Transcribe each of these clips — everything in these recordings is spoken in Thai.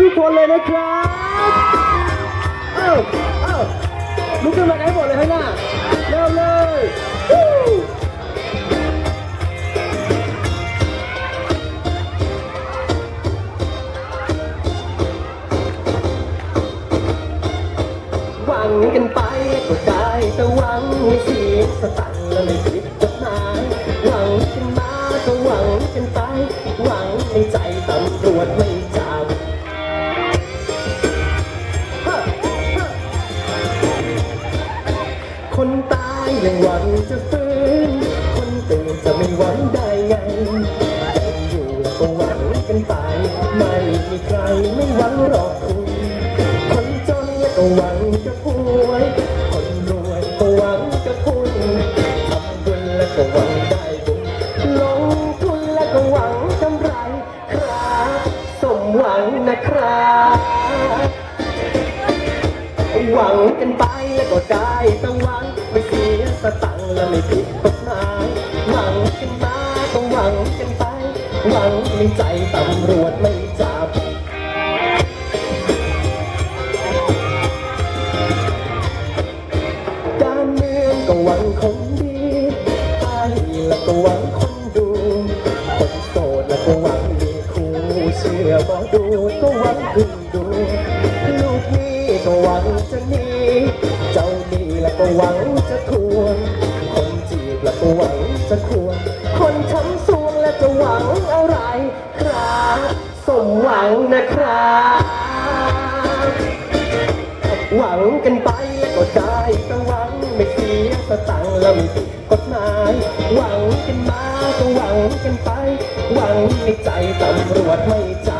ทุกคนเลยนะครับเอ้าเอ้าลุกขึ้นมาให้หมดเลยข้างหน้าเร็วเลยหวังกันไปก็ได้แต่หวังให้เสียสตังค์แล้วไม่ผิดกฎหมายหวังกันมาก็หวังกันไป หวังในใจตำรวจไม่ คนตายยังหวังจะฟื้น คนตื่นจะไม่หวังได้ไงคนอยู่ก็หวังกันไป ไม่มีใครไม่หวังหรอกคุณคนจนก็หวังจะป่วย คนรวยก็หวังจะคุณทำบุญแล้วก็หวังได้บุญลงทุนแล้วก็หวังกำไรครับ สมหวังนะครับ หวังกันไปแล้วก็ได้ต้องหวังไม่เสียสตังค์และไม่ผิดกฎหมายหวังกันมาต้องหวังกันไป หวังในใจตำรวจไม่จับการเมืองก็หวังคนดีไปแล้วก็หวังคนดูคนโสดแล้วก็หวังมีคู่เชื่อบอกดูก็หวังพึ่ดู หวังจะหนีเจ้าหนี้แล้วก็หวังจะทวง คนจีบแล้วก็หวังจะควง คนช้ำซวงแล้วจะหวังอะไรครับสมหวังนะครับหวังกันไปแล้วก็ได้แต่หวังไม่เสียสตังค์แล้วไม่ผิดกฎหมายหวังกันมาก็หวังกันไป หวังในใจตำรวจไม่จับ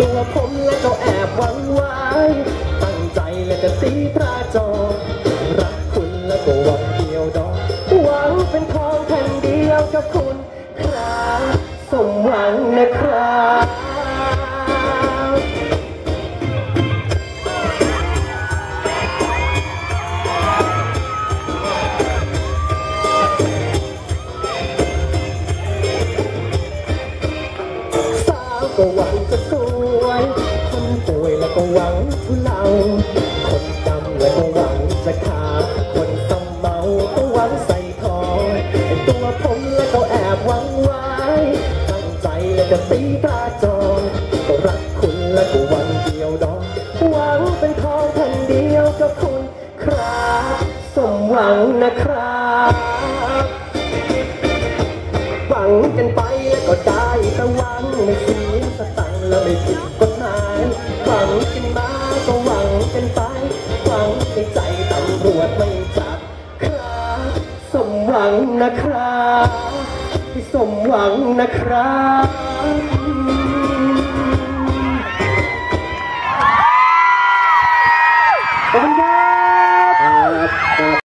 ตัวผมแล้วก็แอบหวังไว้ ตั้งใจแล้วจะตีตราจอ รักคุณแล้วก็หวังเดียวดอกหวังเป็นทองแผ่นเดียวกับคุณครับสมหวังนะครับสาวก็หวังจะส วยคนป่วยแล้วก็หวังทุเลาคนดำแล้วก็หวังจะขาวคนสมเมาก็หวังใส่ทองตัวผมแล้วก็แอบหวังไว้ ตั้งใจแล้วจะตีตาจรก็รักคุณแล้วก็หวังเดียวดอกหวังเป็นทองแผ่นเดียวกับคุณครับสมหวังนะครับหวังกันไปแล้วก็ได้แต่หวังไม่เสียสตังค์ แล้วไม่ผิดกฎหมายหวังกันมาก็หวังกันไปหวังในใจตำรวจไม่จับครับสมหวังนะครับสมหวังนะครับ